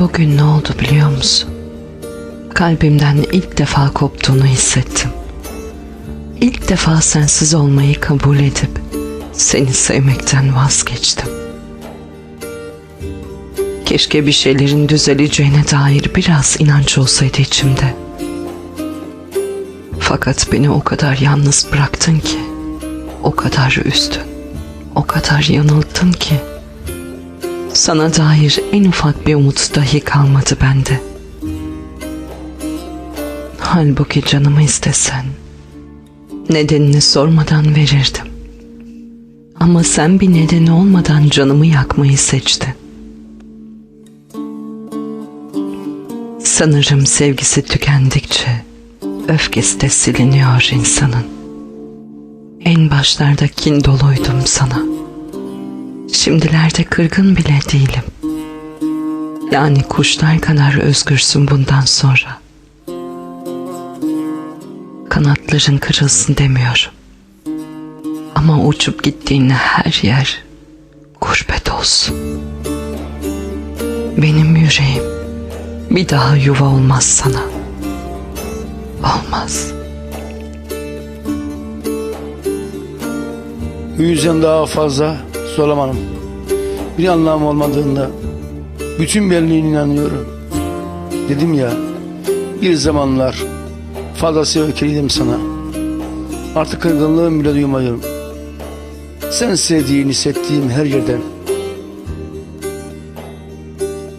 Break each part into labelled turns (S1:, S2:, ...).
S1: Bugün ne oldu biliyor musun? Kalbimden ilk defa koptuğunu hissettim. İlk defa sensiz olmayı kabul edip seni sevmekten vazgeçtim. Keşke bir şeylerin düzeleceğine dair biraz inanç olsaydı içimde. Fakat beni o kadar yalnız bıraktın ki, o kadar üzdün, o kadar yanılttın ki, sana dair en ufak bir umut dahi kalmadı bende. Halbuki canımı istesen, nedenini sormadan verirdim. Ama sen bir nedeni olmadan canımı yakmayı seçtin. Sanırım sevgisi tükendikçe öfkesi de siliniyor insanın. En başlarda kin doluydum sana. Şimdilerde kırgın bile değilim. Yani kuşlar kadar özgürsün bundan sonra. Kanatların kırılsın demiyorum. Ama uçup gittiğin her yer gurbet olsun. Benim yüreğim bir daha yuva olmaz sana. Olmaz.
S2: Bu yüzden daha fazla soramanım. Bir anlamı olmadığında bütün benliğine inanıyorum. Dedim ya bir zamanlar fazlası öfkeliydim sana. Artık kırgınlığım bile duymuyorum. Sen sevdiğini hissettiğim her yerden.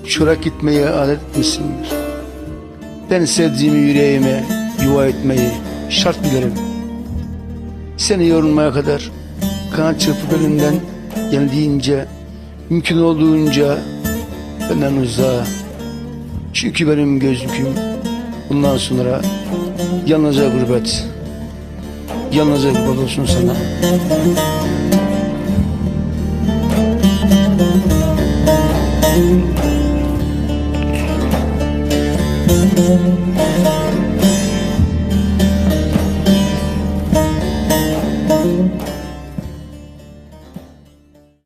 S2: Çorak gitmeye adet etmişsindir. Ben sevdiğimi yüreğime yuva etmeyi şart bilirim. Seni yorulmaya kadar kanat çırpıp önümden geldiğince mümkün olduğunca benden uzağa. Çünkü benim gözlüküm bundan sonra yalnızca gurbet. Yalnızca gurbet olsun sana.